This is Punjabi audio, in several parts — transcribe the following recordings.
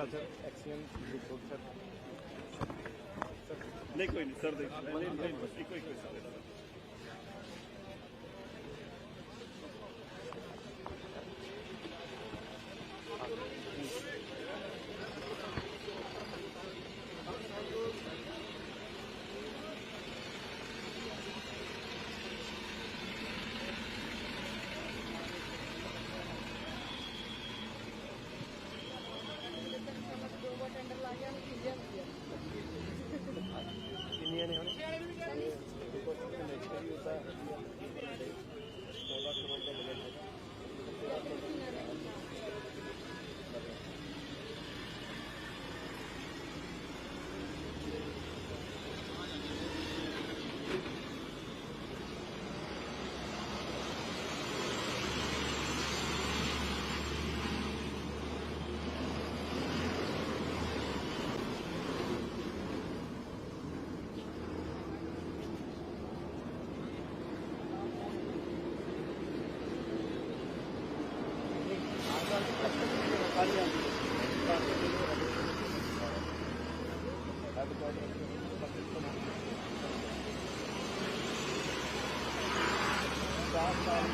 Sir XEN sir. ਨਹੀਂ ਕੋਈ ਨਹੀਂ ਸਰ ਦੇ ਨਹੀਂ ਨਹੀਂ ਬਸ ਇੱਕੋ ਇੱਕੋ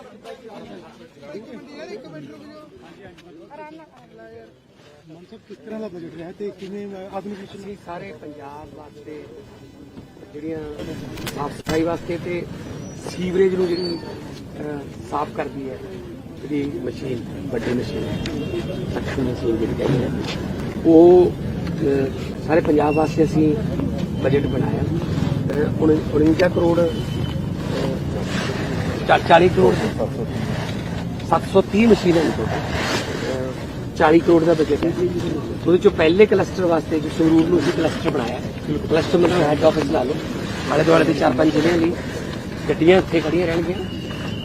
ਐਨਐਮ ਹੈਗੀ ਸਟਾਫ ਦੇ ਨਾਲ ਹੀ ਮਨ ਸਾਹਿਬ ਕਿਸ ਤਰ੍ਹਾਂ ਦਾ ਬਜਟ ਰਿਹਾ ਤੇ ਕਿਵੇਂ ਆਧੁਨਿਕੀਕਰਨ ਅਸੀਂ ਸਾਰੇ ਪੰਜਾਬ ਵਾਸਤੇ ਜਿਹੜੀਆਂ ਸਾਫ਼ ਸਫ਼ਾਈ ਵਾਸਤੇ ਤੇ ਸੀਵਰੇਜ ਨੂੰ ਜਿਹੜੀ ਸਾਫ਼ ਕਰਦੀ ਹੈ ਜਿਹੜੀ ਮਸ਼ੀਨ ਵੱਡੀ ਮਸ਼ੀਨ ਸਖਤ ਮਸ਼ੀਨ ਜਿਹੜੀ ਕਹਿੰਦੇ ਆ ਉਹ ਸਾਰੇ ਪੰਜਾਬ ਵਾਸਤੇ ਅਸੀਂ ਬਜਟ ਬਣਾਇਆ। ਅਹ, 49 ਕਰੋੜ 40 ਕਰੋੜ। 730 ਮਸ਼ੀਨਾਂ ਨੇ ਟੋਟਲ 40 ਕਰੋੜ ਦਾ ਬਜਟ ਹੈ। ਉਹਦੇ ਚੋਂ ਪਹਿਲੇ ਕਲਸਟਰ ਵਾਸਤੇ ਜੋ ਸੰਗਰੂਰ ਨੂੰ ਅਸੀਂ ਕਲਸਟਰ ਬਣਾਇਆ। ਕਲਸਟਰ ਮਤਲਬ ਹੈਡ ਆਫਿਸ ਲਾ ਲਓ। ਆਲੇ ਦੁਆਲੇ ਦੇ ਚਾਰ ਪੰਜ ਜ਼ਿਲ੍ਹਿਆਂ ਲਈ ਗੱਡੀਆਂ ਇੱਥੇ ਖੜੀਆਂ ਰਹਿਣਗੀਆਂ।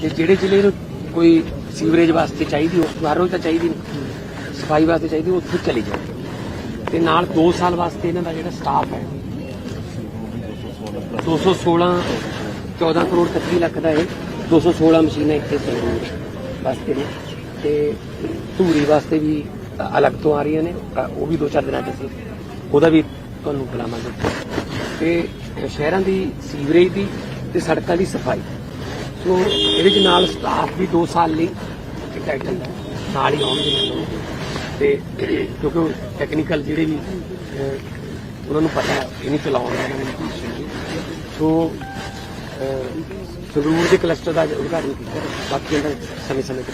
ਤੇ ਜਿਹੜੇ ਜ਼ਿਲ੍ਹੇ ਨੂੰ ਕੋਈ ਸੀਵਰੇਜ ਵਾਸਤੇ ਚਾਹੀਦੀ, ਉਸ ਬਾਹਰੋਂ ਤਾਂ ਚਾਹੀਦੀ ਨਹੀਂ। ਸਫ਼ਾਈ ਵਾਸਤੇ ਚਾਹੀਦੀ, ਉਹ ਉੱਥੇ ਚਲੀ ਜਾਏ ਤੇ ਨਾਲ 2 ਸਾਲ ਵਾਸਤੇ ਇਹਨਾਂ ਦਾ ਜਿਹੜਾ ਸਟਾਫ ਹੈ। 216 14 ਕਰੋੜ 31 ਲੱਖ ਦਾ ਇਹ 216 ਮਸ਼ੀਨਾਂ ਇੱਥੇ ਸੰਗਰੂਰ ਵਾਸਤੇ ਨੇ ਤੇ ਧੂਰੀ ਵਾਸਤੇ ਵੀ ਅਲੱਗ ਤੋਂ ਆ ਰਹੀਆਂ ਨੇ ਉਹ ਵੀ ਦੋ ਚਾਰ ਦਿਨਾਂ ਚ ਅਸੀਂ ਉਹਦਾ ਵੀ ਤੁਹਾਨੂੰ ਬੁਲਾਵਾਂਗੇ। ਤੇ ਸ਼ਹਿਰਾਂ ਦੀ ਸੀਵਰੇਜ ਦੀ ਤੇ ਸੜਕਾਂ ਦੀ ਸਫ਼ਾਈ। ਸੋ ਇਹਦੇ ਚ ਨਾਲ ਸਟਾਫ ਵੀ 2 ਸਾਲ ਲਈ ਟਾਈਟਲ ਨਾਲ ਹੀ ਆਉਣਗੇ ਮੈਨੂੰ ਤੇ ਕਿਉਂਕਿ ਟੈਕਨੀਕਲ ਜਿਹੜੇ ਵੀ ਉਹਨਾਂ ਨੂੰ ਪਤਾ ਇਹ ਨਹੀਂ ਚਲਾਉਣ ਦਾ ਸੋ ਸੰਗਰੂਰ ਦੇ ਕਲਸਟਰ ਦਾ ਉਦਘਾਟਨ ਕੀਤਾ ਬਾਕੀ ਇਹਦਾ ਸਮੇਂ ਸਮੇਂ ਤੇ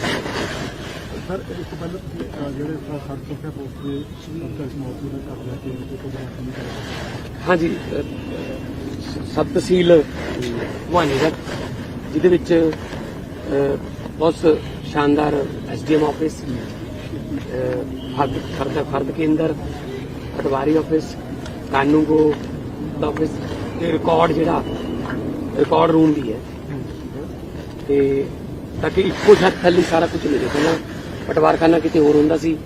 ਸਰ ਇਸ ਤੋਂ ਪਹਿਲਾਂ ਅਹ, ਜਿਹੜੇ ਸੜਕ ਸੁਰੱਖਿਆ ਪੋਸਟ ਦੇ ਸਰਕਾਰੀ ਮੌਜੂਦ ਕਰ ਲਿਆ ਕਿ ਇਹ ਪ੍ਰੋਗਰਾਮ ਨਹੀਂ ਕਰਿਆ ਹਾਂਜੀ ਸਬ ਤਹਿਸੀਲ ਮੁਹਾਨੀ ਦਾ ਜਿਹਦੇ ਵਿੱਚ ਬਹੁਤ ਸ਼ਾਨਦਾਰ ਐਸਡੀਐਮ ਆਫਿਸ ਫਰਦ ਫਰਦ ਫਰਦ ਕੇਂਦਰ ਪਟਵਾਰੀ ਆਫਿਸ ਕਾਨੂੰਗੋ ਦਾ ਆਫਿਸ ਤੇ ਰਿਕਾਰਡ ਜਿਹੜਾ ਰਿਕਾਰਡ ਰੂਮ ਵੀ ਹੈ। ਤੇ ਤਾਂ ਕਿ ਇੱਕੋ ਛੱਤ ਥੱਲੇ ਸਾਰਾ ਕੁਝ ਮਿਲੇ। ਪਹਿਲਾਂ ਪਟਵਾਰਖਾਨਾ ਕਿਤੇ ਹੋਰ ਹੁੰਦਾ ਸੀ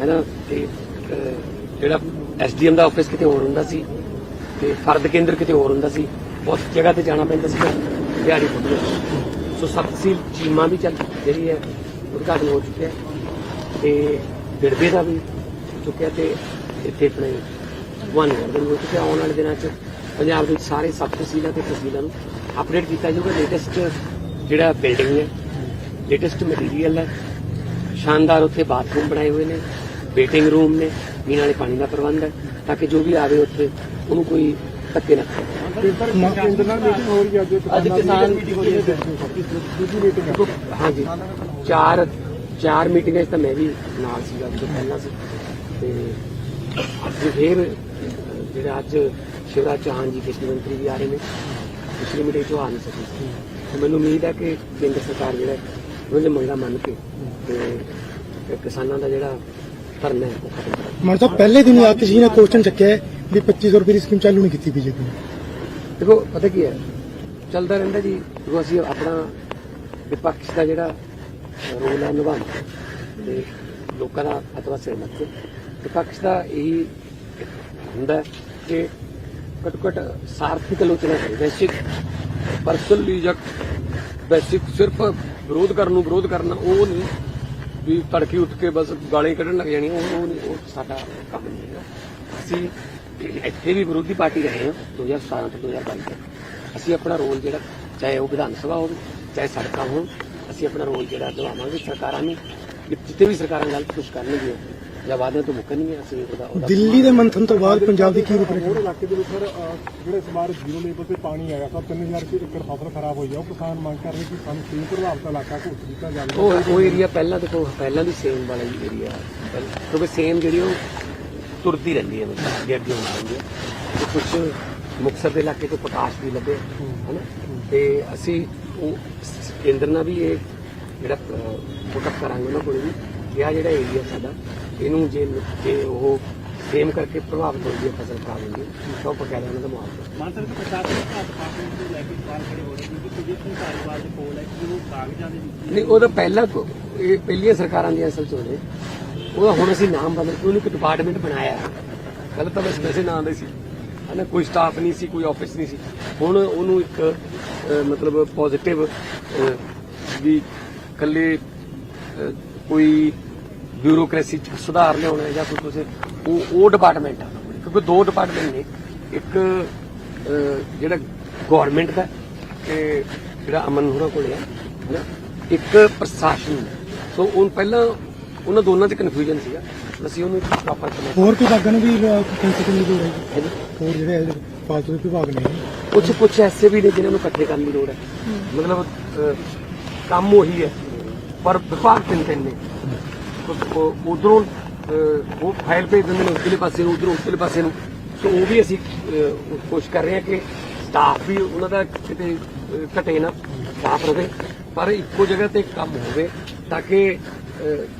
ਹੈਨਾ? ਤੇ ਅਹ, ਜਿਹੜਾ ਐਸਡੀਐਮ ਦਾ ਆਫਿਸ ਕਿਤੇ ਹੋਰ ਹੁੰਦਾ ਸੀ ਤੇ ਫਰਦ ਕੇਂਦਰ ਕਿਤੇ ਹੋਰ ਹੁੰਦਾ ਸੀ। ਬਹੁਤ ਜਗ੍ਹਾ ਤੇ ਜਾਣਾ ਪੈਂਦਾ ਸੀ ਦਿਹਾੜੀ ਫੁੱਟ ਸੋ ਸਬ ਤਹਿਸੀਲ ਚੀਮਾ ਵੀ ਚੱਲ ਜਿਹੜੀ ਹੈ ਉਦਘਾਟਨ ਹੋ ਚੁੱਕਿਆ। ਹੈ ਤੇ ਦਿੜਬੇ ਦਾ ਵੀ ਚੁੱਕਿਆ ਤੇ ਇੱਥੇ ਆਪਣੇ ਵਨ ਦਾ ਹੋ ਚੁੱਕਿਆ। ਆਉਣ ਵਾਲੇ ਦਿਨਾਂ 'ਚ ਪੰਜਾਬ ਦੇ ਸਾਰੇ ਸਬ ਤਹਿਸੀਲਾਂ ਤੇ ਤਹਿਸੀਲਾਂ ਨੂੰ ਅਪਡੇਟ ਕੀਤਾ ਜਾਊਗਾ। ਲੇਟੈਸਟ ਜਿਹੜਾ ਬਿਲਡਿੰਗ ਹੈ ਲੇਟੈਸਟ ਮਟੀਰੀਅਲ ਹੈ, ਸ਼ਾਨਦਾਰ ਉੱਥੇ ਬਾਥਰੂਮ ਬਣਾਏ ਹੋਏ ਨੇ ਵੇਟਿੰਗ ਰੂਮ ਨੇ ਪੀਣ ਵਾਲੇ ਪਾਣੀ ਦਾ ਪ੍ਰਬੰਧ ਹੈ, ਤਾਂ ਕਿ ਜੋ ਵੀ ਆਵੇ ਉੱਥੇ ਉਹਨੂੰ ਕੋਈ ਧੱਕੇ ਨਾ ਅੱਜ ਕਿਸਾਨ ਹਾਂਜੀ, ਚਾਰ ਚਾਰ ਮੀਟਿੰਗਾਂ 'ਚ ਤਾਂ ਮੈਂ ਵੀ ਨਾਲ ਸੀਗਾ, ਜਦੋਂ ਪਹਿਲਾਂ ਸੀ। ਤੇ ਅੱਜ ਫੇਰ ਜਿਹੜਾ ਅੱਜ ਸ਼ਿਵਰਾਜ ਚੌਹਾਨ ਜੀ ਖੇਤੀ ਮੰਤਰੀ ਵੀ ਆ ਰਹੇ ਨੇ। ਪਿਛਲੀ ਮੀਟਿੰਗ 'ਚ ਆ ਨਹੀਂ ਸਕੇ ਤੇ ਮੈਨੂੰ ਉਮੀਦ ਹੈ ਕਿ ਕੇਂਦਰ ਸਰਕਾਰ ਜਿਹੜਾ ਉਹਨਾਂ ਦੀ ਮੰਗਾਂ ਮੰਨ ਕੇ ਤੇ ਕਿਸਾਨਾਂ ਦਾ ਜਿਹੜਾ ਧਰਨਾ ਹੈ ਉਹ ਖਤਮ ਕਰੇ ਮਾਨ ਸਾਹਿਬ ਪਹਿਲੇ ਦਿਨ ਹੀ ਆ ਕਿਸੇ ਨੇ ਕੁਐਸਚਨ ਚੱਕਿਆ ਵੀ 2500 ਰੁਪਏ ਦੀ ਸਕੀਮ ਚਾਲੂ ਨਹੀਂ ਕੀਤੀ ਬੀਜੇਪੀ ਨੇ। ਦੇਖੋ ਪਤਾ ਕੀ ਹੈ? ਚੱਲਦਾ ਰਹਿੰਦਾ ਜੀ। ਦੇਖੋ ਅਸੀਂ ਆਪਣਾ ਵਿਪਕਸ਼ ਦਾ ਜਿਹੜਾ ਰੋਲ ਹੈ ਨਿਭਾਉਣਾ ਤੇ ਲੋਕਾਂ ਦਾ ਅਥਵਾ ਸਹਿਮਤ ਵਿਪਕਸ਼ ਦਾ ਇਹੀ ਹੁੰਦਾ ਕਿ ਘੱਟੋ ਘੱਟ ਸਾਰਥਿਕ ਆਲੋਚਨਾ ਕਰੇ ਵੈਸਿਕ ਪਰਸਨਲੀ ਜਾਂ ਬੇਸਿਕ ਸਿਰਫ ਵਿਰੋਧ ਕਰਨ ਨੂੰ ਵਿਰੋਧ ਕਰਨਾ, ਉਹ ਨਹੀਂ ਵੀ ਤੜਕੇ ਉੱਠ ਕੇ ਬਸ ਗਾਲਾਂ ਕੱਢਣ ਲੱਗ ਜਾਣੀ, ਉਹ ਉਹ ਨਹੀਂ, ਉਹ ਸਾਡਾ ਕੰਮ ਨਹੀਂ ਹੈ ਅਸੀਂ ਇੱਥੇ ਵੀ ਵਿਰੋਧੀ ਪਾਰਟੀ ਰਹੇ ਹਾਂ 2017 ਤੋਂ 2022 ਤੱਕ। ਅਸੀਂ ਆਪਣਾ ਰੋਲ ਜਿਹੜਾ, ਚਾਹੇ ਉਹ ਵਿਧਾਨ ਸਭਾ ਹੋਵੇ, ਚਾਹੇ ਸੜਕਾਂ ਹੋਣ, ਅਸੀਂ ਆਪਣਾ ਰੋਲ ਜਿਹੜਾ ਨਿਭਾਵਾਂਗੇ ਸਰਕਾਰਾਂ ਨੂੰ ਜਿੱਥੇ ਵੀ ਸਰਕਾਰਾਂ ਗਲਤ ਕੁਝ ਕਰਨਗੀਆਂ। ਜਾਂ ਵਾਅਦਿਆਂ ਤੋਂ ਮੁੱਕਣਗੀਆਂ ਅਸੀਂ ਉਹਦਾ ਦਿੱਲੀ ਦੇ ਮੰਥਨ ਤੋਂ ਬਾਅਦ ਪੰਜਾਬ ਦੀ ਕੀ ਰੂਪਰੇਖਾ ਹੋਰ ਇਲਾਕੇ ਦੇ ਵਿੱਚ ਸਰ ਜਿਹੜੇ ਇਸ ਵਾਰ ਜ਼ੀਰੋ ਲੈਵਲ ਤੇ ਪਾਣੀ ਆਇਆ ਸਰ 3000 ਰੁਪਏ ਏਕੜ ਫਸਲ ਖਰਾਬ ਹੋਈ ਆ। ਉਹ ਕਿਸਾਨ ਮੰਗ ਕਰ ਰਹੇ ਕਿ ਸਾਨੂੰ ਸੇਮ ਪ੍ਰਭਾਵਿਤ ਇਲਾਕਾ ਘੋਸ਼ਿਤ ਕੀਤਾ ਜਾਵੇ। ਉਹ ਉਹ ਏਰੀਆ ਪਹਿਲਾਂ ਦੇਖੋ ਪਹਿਲਾਂ ਵੀ ਸੇਮ ਵਾਲਾ ਹੀ ਏਰੀਆ ਕਿਉਂਕਿ ਸੇਮ ਜਿਹੜੀ ਉਹ ਤੁਰਦੀ ਰਹਿੰਦੀ ਹੈ ਮਤਲਬ ਅੱਗੇ ਅੱਗੇ ਹੁੰਦੀ ਹੈ। ਤੇ ਕੁਝ ਮੁਕਤਸਰ ਦੇ ਇਲਾਕੇ ਤੋਂ ਪ੍ਰਕਾਸ਼ ਵੀ ਲੱਗੇ ਹਨਾ? ਤੇ ਅਸੀਂ ਉਹ ਕੇਂਦਰ ਨਾਲ ਵੀ ਇਹ ਜਿਹੜਾ ਫੋਕਸ ਕਰਾਂਗੇ ਉਹਨਾਂ ਕੋਲ ਵੀ। ਕਿ ਆ ਜਿਹੜਾ ਏਰੀਆ ਸਾਡਾ ਇਹਨੂੰ ਜੇ ਜੇ ਉਹ ਸੇਮ ਕਰਕੇ ਪ੍ਰਭਾਵਿਤ ਹੋ ਫਸਲ ਖਰਾਬ ਹੈ ਤਾਂ ਉਹ ਬਕਾਇਦਾ ਉਹਨਾਂ ਦਾ ਮੁਆਵਜ਼ਾ। ਮਾਨ ਸਾਹਿਬ ਪ੍ਰਸ਼ਾਸਨ ਦੇ ਹੱਥ ਪਾਸ ਨੂੰ ਲੈ ਕੇ ਸਵਾਲ ਖੜੇ ਹੋ ਰਹੇ ਨੇ ਕਿ ਪੋਜੀਸ਼ਨ ਧਾਰੀਵਾਲ ਦੇ ਕੋਲ ਹੈ ਕਿ ਉਹ ਕਾਗਜ਼ਾਂ ਦੇ ਵਿੱਚ ਨਹੀਂ ਉਹਦਾ ਪਹਿਲਾਂ ਤੋਂ- ਇਹ ਪਹਿਲੀਆਂ ਸਰਕਾਰਾਂ ਦੀਆਂ ਅਸਲ ਚ ਉਹਦੇ ਹੁਣ ਅਸੀਂ ਨਾਮ ਬਦਲ ਕੇ ਉਹਨੂੰ ਇੱਕ ਡਿਪਾਰਟਮੈਂਟ ਬਣਾਇਆ ਪਹਿਲਾਂ ਤਾਂ ਬਸ ਵੈਸੇ ਨਾਂ ਦੇ ਸੀ। ਹਨਾ ਕੋਈ ਸਟਾਫ ਨਹੀਂ ਸੀ ਕੋਈ ਆਫਿਸ ਨਹੀਂ ਸੀ। ਹੁਣ ਉਹਨੂੰ ਇੱਕ ਮਤਲਬ ਪੋਜ਼ਿਟਿਵ ਵੀ ਕੱਲੇ ਕੋਈ ਬਿਊਰੋਕ੍ਰੇਸੀ ਚ ਸੁਧਾਰ ਲਿਆਉਣਾ ਹੈ ਜਾਂ ਕੋਈ ਤੁਸੀਂ ਉਹ ਉਹ ਡਿਪਾਰਟਮੈਂਟ ਆ। ਕਿਉਂਕਿ ਦੋ ਡਿਪਾਰਟਮੈਂਟ ਨੇ। ਇੱਕ ਜਿਹੜਾ ਗਵਰਨਮੈਂਟ ਦਾ ਤੇ ਜਿਹੜਾ ਅਮਨ ਹੋਰਾਂ ਕੋਲ ਹੈ ਹਨਾ? ਇੱਕ ਪ੍ਰਸ਼ਾਸਨ। ਸੋ ਉਹ ਪਹਿਲਾਂ ਉਹਨਾਂ ਦੋਨਾਂ 'ਚ ਕਨਫਿਊਜ਼ਨ ਸੀਗਾ। ਅਸੀਂ ਉਹਨੂੰ ਪ੍ਰੋਪਰ ਕਰਨਾ ਹੋਰ ਵਿਭਾਗਾਂ ਨੂੰ ਵੀ ਕੰਸਲਟੇਸ਼ਨ ਦੀ ਲੋੜ ਹੈ ਹੋਰ ਜਿਹੜੇ ਫਾਲਤੂ ਦੇ ਵਿਭਾਗ ਨੇ। ਕੁਝ ਕੁਝ ਐਸੇ ਵੀ ਨੇ ਜਿਨ੍ਹਾਂ ਨੂੰ ਇਕੱਠੇ ਕਰਨ ਦੀ ਲੋੜ ਹੈ। ਮਤਲਬ ਕੰਮ ਉਹੀ ਹੈ। ਪਰ ਵਿਭਾਗ ਤਿੰਨ ਤਿੰਨ ਨੇ। ਉਧਰੋਂ ਉਹ ਫਾਈਲ ਭੇਜ ਦਿੰਦੇ ਨੇ ਉਧਰਲੇ ਪਾਸੇ ਨੂੰ, ਉਧਰੋਂ ਉਧਰਲੇ ਪਾਸੇ ਨੂੰ। ਸੋ ਉਹ ਵੀ ਅਸੀਂ ਕੋਸ਼ਿਸ਼ ਕਰ ਰਹੇ ਹਾਂ ਕਿ ਸਟਾਫ ਵੀ ਉਹਨਾਂ ਦਾ ਕਿਤੇ ਘਟੇ ਨਾ ਸਟਾਫ ਰਵੇ। ਪਰ ਇੱਕੋ ਜਗ੍ਹਾ ਤੇ ਕੰਮ ਹੋਵੇ ਤਾਂ ਕਿ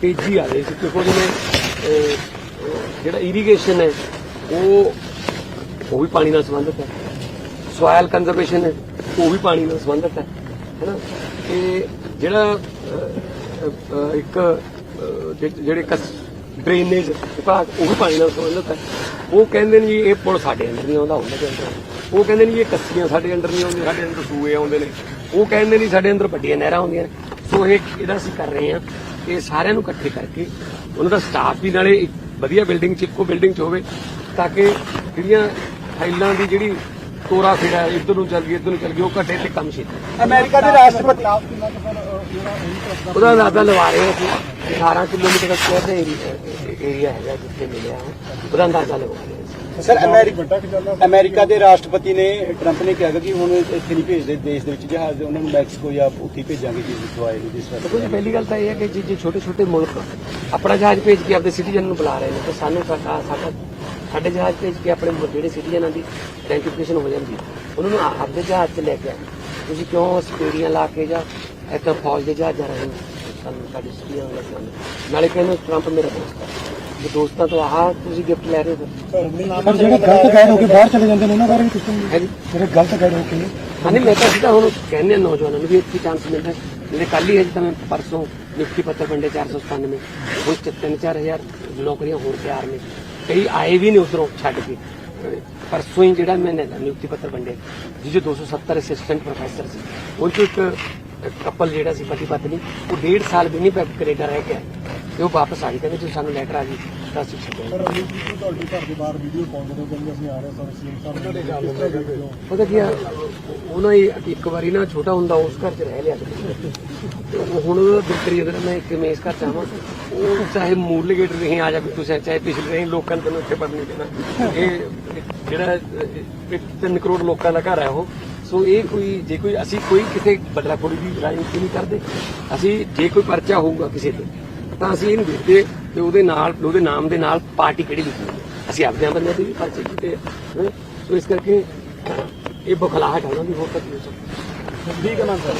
ਤੇਜ਼ੀ ਆ ਜਾਏ। ਕਿਉਂਕਿ ਉਹਦੇ ਜਿਹੜਾ ਇਰੀਗੇਸ਼ਨ ਹੈ, ਉਹ ਉਹ ਵੀ ਪਾਣੀ ਨਾਲ ਸੰਬੰਧਿਤ ਹੈ। ਸੋਇਲ ਕੰਜ਼ਰਵੇਸ਼ਨ ਹੈ, ਉਹ ਵੀ ਪਾਣੀ ਨਾਲ ਸੰਬੰਧਿਤ ਹੈ। ਹੈਨਾ ਤੇ ਜਿਹੜਾ ਇੱਕ ਜਿਹੜੇ ਡਰੇਨੇਜ ਵਿਭਾਗ, ਉਹ ਵੀ ਪਾਣੀ ਨਾਲ ਸੰਬੰਧਿਤ ਹੈ। ਉਹ ਕਹਿੰਦੇ ਨੇ ਜੀ ਇਹ ਪੁਲ ਸਾਡੇ ਅੰਦਰ ਨਹੀਂ ਆਉਂਦਾ ਉਹਨਾਂ ਦੇ ਅੰਦਰ ਉਹ ਕਹਿੰਦੇ ਨੇ ਜੀ ਇਹ ਕੱਸੀਆਂ ਸਾਡੇ ਅੰਦਰ ਨਹੀਂ ਆਉਂਦੀਆਂ, ਸਾਡੇ ਅੰਦਰ ਸੂਏ ਆਉਂਦੇ ਨੇ। ਉਹ ਕਹਿੰਦੇ ਨੇ ਸਾਡੇ ਅੰਦਰ ਵੱਡੀਆਂ ਨਹਿਰਾਂ ਆਉਂਦੀਆਂ ਨੇ। ਸੋ ਇਹ ਇਹਦਾ ਅਸੀਂ ਕਰ ਰਹੇ ਹਾਂ ਇਹ ਸਾਰਿਆਂ ਨੂੰ ਇਕੱਠੇ ਕਰਕੇ ਉਹਨਾਂ ਦਾ ਸਟਾਫ ਵੀ ਨਾਲੇ ਇੱਕ ਵਧੀਆ ਬਿਲਡਿੰਗ ਚ, ਇੱਕੋ ਬਿਲਡਿੰਗ ਚ ਹੋਵੇ, ਤਾਂ ਕਿ ਜਿਹੜੀਆਂ ਫਾਈਲਾਂ ਦੀ ਜਿਹੜੀ ਤੋਰਾ ਫੇਰਾ ਇੱਧਰ ਨੂੰ ਚੱਲ ਗਈ ਇੱਧਰ ਨੂੰ ਚੱਲ ਗਈ ਉਹ ਘਟੇ ਤੇ ਕੰਮ ਛੇਤੀ। ਅਮਰੀਕਾ ਦੇ ਰਾਸ਼ਟਰਪਤੀ ਉਹਦਾ ਅੰਦਾਜ਼ਾ ਲਵਾ ਰਹੇ ਅਸੀਂ 18 ਕਿਲੋਮੀਟਰ ਦਾ ਸਕੁਅਰ ਦਾ ਏਰੀਆ ਹੈਗਾ ਜਿੱਥੇ ਮਿਲਿਆ ਉਹ। ਉਹਦਾ ਅੰਦਾਜ਼ਾ ਲਵਾ ਰਹੇ ਸਰ ਅਮਰੀਕਾ ਅਮਰੀਕਾ ਦੇ ਰਾਸ਼ਟਰਪਤੀ ਨੇ ਟਰੰਪ ਨੇ ਕਿਹਾ ਕਿ ਹੁਣ ਇੱਥੇ ਨਹੀਂ ਭੇਜਦੇ ਦੇਸ਼ ਦੇ ਵਿੱਚ ਜਹਾਜ਼ ਉਹਨਾਂ ਨੂੰ ਮੈਕਸੀਕੋ ਜਾਂ ਉੱਥੇ ਭੇਜਾਂਗੇ ਜੀ ਜਿੱਥੋਂ ਆਏ ਨੇ ਜਿਸ ਦੇਖੋ ਜੀ ਪਹਿਲੀ ਗੱਲ ਤਾਂ ਇਹ ਹੈ ਕਿ ਜੇ- ਜੇ ਛੋਟੇ ਛੋਟੇ ਮੁਲਕ ਆਪਣਾ ਜਹਾਜ਼ ਭੇਜ ਕੇ ਆਪਣੇ ਸਿਟੀਜ਼ਨ ਨੂੰ ਬੁਲਾ ਰਹੇ ਨੇ ਤਾਂ ਸਾਨੂੰ ਸਾਡਾ ਸਾਡਾ ਸਾਡੇ ਜਹਾਜ਼ ਭੇਜ ਕੇ ਆਪਣੇ ਜਿਹੜੇ ਸਿਟੀਜ਼ਨਾਂ ਦੀ ਆਇਡੈਂਟੀਫਿਕੇਸ਼ਨ ਹੋ ਜਾਂਦੀ। ਹੈ। ਉਹਨਾਂ ਨੂੰ ਆਪਦੇ ਜਹਾਜ਼ 'ਚ ਲੈ ਕੇ ਆਓ ਤੁਸੀਂ ਕਿਉਂ ਸਪੀਡੀਆਂ ਲਾ ਕੇ ਜਾਂ ਇੱਥੇ ਫੌਜ ਦੇ ਜਹਾਜ਼ ਜਾ ਰਹੇ ਹੋ ਸਾਨੂੰ ਸਾਡੀ ਸਿਟੀਆਂ ਲੈ ਕੇ ਆਉਂਦੇ? ਨਾਲੇ ਕਹਿੰਦੇ ਟਰੰਪ ਮੇਰਾ ਦੋਸਤ ਹੈ ਜੇ ਦੋਸਤਾਂ ਤੋਂ ਆਹ ਤੁਸੀਂ ਗਿਫਟ ਲੈ ਰਹੇ ਹੋ ਪਰ ਜਿਹੜੇ ਗਲਤ ਗਾਈਡ ਹੋ ਕੇ ਬਾਹਰ ਚਲੇ ਜਾਂਦੇ ਨੇ ਉਹਨਾਂ ਬਾਰੇ ਵੀ ਕੁਝ ਹੈ ਜੀ ਜਿਹੜੇ ਗਲਤ ਗਾਈਡ ਹੋ ਕੇ ਹਾਂਜੀ ਮੈਂ ਤਾਂ ਸਿੱਧਾ ਹੁਣ ਕਹਿੰਦੇ ਨੌਜਵਾਨਾਂ ਨੂੰ ਵੀ ਇੱਥੇ ਚਾਂਸ ਮਿਲਦਾ। ਜਿਹੜੇ ਕੱਲ ਹੀ ਹੈ ਜਿੱਦਾਂ ਮੈਂ ਪਰਸੋਂ ਨਿਫਟੀ ਪੱਤਰ ਵੰਡੇ 497 ਹੁਣ ਚ- ਤਿੰਨ ਚਾਰ ਹਜ਼ਾਰ ਨੌਕਰੀਆਂ ਹੋਰ ਤਿਆਰ ਨੇ। ਕਈ ਆਏ ਵੀ ਨੇ ਉਧਰੋਂ ਛੱਡ ਕੇ। ਪਰਸੋਂ ਹੀ ਜਿਹੜਾ ਮੈਂ ਨਿਯੁਕਤੀ ਪੱਤਰ ਵੰਡੇ। ਜਿਹਦੇ 270 ਅਸਿਸਟੈਂਟ ਪ੍ਰੋਫੈਸਰ ਸੀ। ਉਹ ਚੋਂ ਇੱਕ ਕਪਲ ਜਿਹੜਾ ਸੀ ਪਤੀ ਪਤਨੀ ਉਹ ਡੇਢ ਸਾਲ ਵੀ ਨਹੀਂ ਕੈਨੇਡਾ ਰਹਿ ਗਿਆ ਤੇ ਉਹ ਵਾਪਸ ਆ ਗਏ ਕਹਿੰਦੇ ਜੇ ਸਾਨੂੰ ਲੈਟਰ ਆ ਗਈ ਤਾਂ ਅਸੀਂ ਛੱਡਾਂਗੇ ਸਰ ਜੀ ਤੁਹਾਡੇ ਘਰ ਦੇ ਬਾਹਰ ਵੀਡੀਓ ਪਾਉਂਦੇ ਨੇ ਕਹਿੰਦੇ ਅਸੀਂ ਆ ਰਹੇ ਸਰ ਸੀਐਮ ਸਾਹਿਬ ਤੁਹਾਡੇ ਕੀ ਆ ਉਹਨਾਂ ਹੀ ਇੱਕ ਵਾਰੀ ਨਾ ਛੋਟਾ ਹੁੰਦਾ ਉਸ ਘਰ 'ਚ ਰਹਿ ਲਿਆ ਤੇ ਉਹ ਹੁਣ ਬਿਲਕੁਲ ਅਗਰ ਮੈਂ ਇੱਕ ਮੇਸ ਘਰ ਚਾਹਾਂ ਉਹ ਚਾਹੇ ਮੂਰਲੇ ਗੇਟ ਰਹੀ ਆ ਜਾ ਕੋਈ ਤੁਸੀਂ ਚਾਹੇ ਪਿਛਲੇ ਰਹੀ ਲੋਕਾਂ ਨੇ ਤੈਨੂੰ ਇੱਥੇ ਪੜ ਨਹੀਂ ਦੇਣਾ। ਇਹ ਜਿਹੜਾ ਅਹ, 3 ਕਰੋੜ ਲੋਕਾਂ ਦਾ ਘਰ ਹੈ ਉਹ। ਸੋ ਇਹ ਕੋਈ ਜੇ ਕੋਈ ਅਸੀਂ ਕੋਈ ਕਿਤੇ ਬਦਲਾਖੋਰੀ ਦੀ ਰਾਜਨੀਤੀ ਨਹੀਂ ਕਰਦੇ। ਅਸੀਂ ਜੇ ਕੋਈ ਪਰਚਾ ਹੋਊਗਾ ਕਿਸੇ ਤੇ ਤਾਂ ਅਸੀਂ ਇਹਨੂੰ ਦੇਖਦੇ ਤੇ ਉਹਦੇ ਨਾਲ, ਉਹਦੇ ਨਾਮ ਦੇ ਨਾਲ ਪਾਰਟੀ ਕਿਹੜੀ ਲਿਖੀ ਹੈ ਅਸੀਂ ਆਪਦੇ ਆਪ ਬੰਦੇ ਦੀ ਪਰਚੇ ਕੀਤੇ ਸੋ ਇਸ ਕਰਕੇ ਇਹ ਬੁਖਲਾਹਟ ਹੈ ਨਾ ਵੀ ਹੋਰ ਤੱਕ ਨਹੀਂ ਠੀਕ ਹੈ ਨਾ ਸਰ।